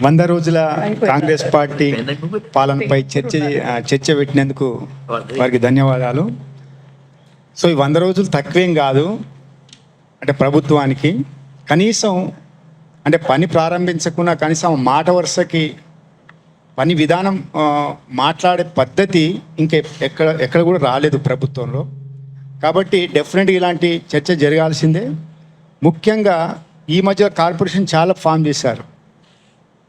వంద రోజుల కాంగ్రెస్ పార్టీ పాలనపై చర్చ చర్చ పెట్టినందుకు వారికి ధన్యవాదాలు. సో ఈ వంద రోజులు తక్కువేం కాదు. అంటే ప్రభుత్వానికి కనీసం అంటే పని ప్రారంభించకుండా కనీసం మాట వరుసకి పని విధానం మాట్లాడే పద్ధతి ఇంకా ఎక్కడ ఎక్కడ కూడా రాలేదు ప్రభుత్వంలో. కాబట్టి డెఫినెట్గా ఇలాంటి చర్చ జరగాల్సిందే. ముఖ్యంగా ఈ మధ్య కార్పొరేషన్ చాలా ఫామ్ చేశారు.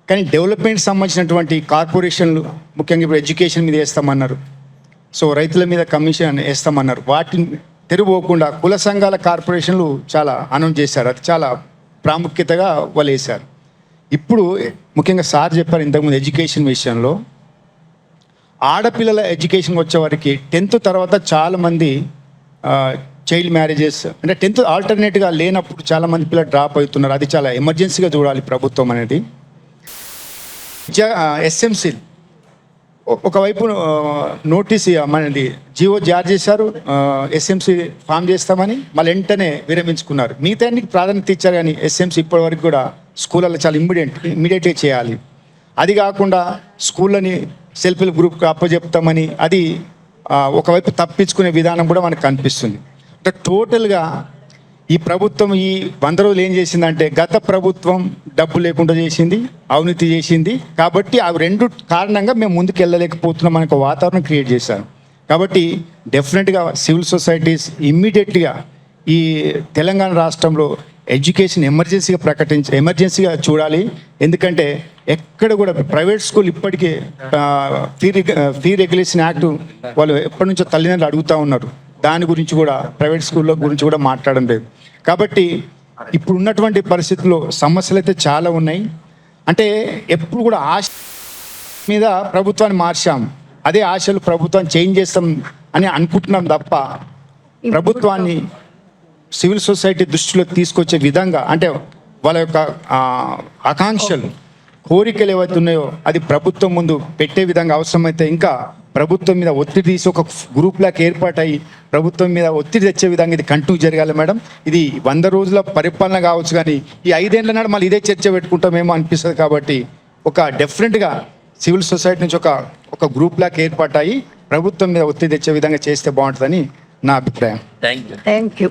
కానీ డెవలప్మెంట్ సంబంధించినటువంటి కార్పొరేషన్లు ముఖ్యంగా ఇప్పుడు ఎడ్యుకేషన్ మీద వేస్తామన్నారు. సో రైతుల మీద కమిషన్ వేస్తామన్నారు. వాటిని తెరువకుండా కుల సంఘాల కార్పొరేషన్లు చాలా అనౌన్స్ చేశారు. అది చాలా ప్రాముఖ్యతగా వాళ్ళు వేశారు. ఇప్పుడు ముఖ్యంగా సార్ చెప్పారు ఇంతకుముందు ఎడ్యుకేషన్ విషయంలో. ఆడపిల్లల ఎడ్యుకేషన్ వచ్చేవారికి టెన్త్ తర్వాత చాలామంది చైల్డ్ మ్యారేజెస్ అంటే టెన్త్ ఆల్టర్నేట్గా లేనప్పుడు చాలామంది పిల్లలు డ్రాప్ అవుతున్నారు. అది చాలా ఎమర్జెన్సీగా చూడాలి ప్రభుత్వం అనేది. ఎస్ఎంసీ ఒకవైపు నోటీస్ మనది జియో జారీ చేశారు ఎస్ఎంసీ ఫామ్ చేస్తామని మళ్ళీ వెంటనే విరమించుకున్నారు. మిగతా ప్రాధాన్యత ఇచ్చారు కానీ ఎస్ఎంసీ ఇప్పటి వరకు కూడా స్కూళ్ళలో చాలా ఇమ్మీడియట్ ఇమ్మీడియట్గా చేయాలి. అది కాకుండా స్కూళ్ళని సెల్ఫ్ హెల్ప్ గ్రూప్కి అప్పచెప్తామని అది ఒకవైపు తప్పించుకునే విధానం కూడా మనకు కనిపిస్తుంది. అంటే టోటల్గా ఈ ప్రభుత్వం ఈ వంద రోజులు ఏం చేసిందంటే గత ప్రభుత్వం డబ్బు లేకుండా చేసింది అవినీతి చేసింది. కాబట్టి ఆ రెండు కారణంగా మేము ముందుకు వెళ్ళలేకపోతున్నాం అనే ఒక వాతావరణం క్రియేట్ చేశారు. కాబట్టి డెఫినెట్గా సివిల్ సొసైటీస్ ఇమ్మీడియట్గా ఈ తెలంగాణ రాష్ట్రంలో ఎడ్యుకేషన్ ఎమర్జెన్సీగా ప్రకటించి ఎమర్జెన్సీగా చూడాలి. ఎందుకంటే ఎక్కడ కూడా ప్రైవేట్ స్కూల్ ఇప్పటికే ఫీ ఫీ రెగ్యులేషన్ యాక్ట్ వాళ్ళు ఎప్పటి నుంచో తల్లిదండ్రులు అడుగుతూ ఉన్నారు. దాని గురించి కూడా ప్రైవేట్ స్కూల్లో గురించి కూడా మాట్లాడడం లేదు. కాబట్టి ఇప్పుడు ఉన్నటువంటి పరిస్థితుల్లో సమస్యలు అయితే చాలా ఉన్నాయి. అంటే ఎప్పుడు కూడా ఆశ మీద ప్రభుత్వాన్ని మార్చాం. అదే ఆశలు ప్రభుత్వాన్ని చేంజ్ చేస్తాం అని అనుకుంటున్నాం తప్ప ప్రభుత్వాన్ని సివిల్ సొసైటీ దృష్టిలోకి తీసుకొచ్చే విధంగా అంటే వాళ్ళ యొక్క ఆకాంక్షలు కోరికలు ఏవైతే ఉన్నాయో అది ప్రభుత్వం ముందు పెట్టే విధంగా అవసరమైతే ఇంకా ప్రభుత్వం మీద ఒత్తిడి తీసి ఒక గ్రూప్ లాగా ఏర్పాటై ప్రభుత్వం మీద ఒత్తిడి తెచ్చే విధంగా ఇది కంటిన్యూ జరగాలి మేడం. ఇది వంద రోజుల పరిపాలన కావచ్చు కానీ ఈ ఐదేళ్ళ నాడు మళ్ళీ ఇదే చర్చ పెట్టుకుంటామేమో అనిపిస్తుంది కాబట్టి ఒక డెఫినెట్గా సివిల్ సొసైటీ నుంచి ఒక ఒక గ్రూప్ లాగా ఏర్పాటయి ప్రభుత్వం మీద ఒత్తిడి తెచ్చే విధంగా చేస్తే బాగుంటుందని నా అభిప్రాయం. Thank you thank you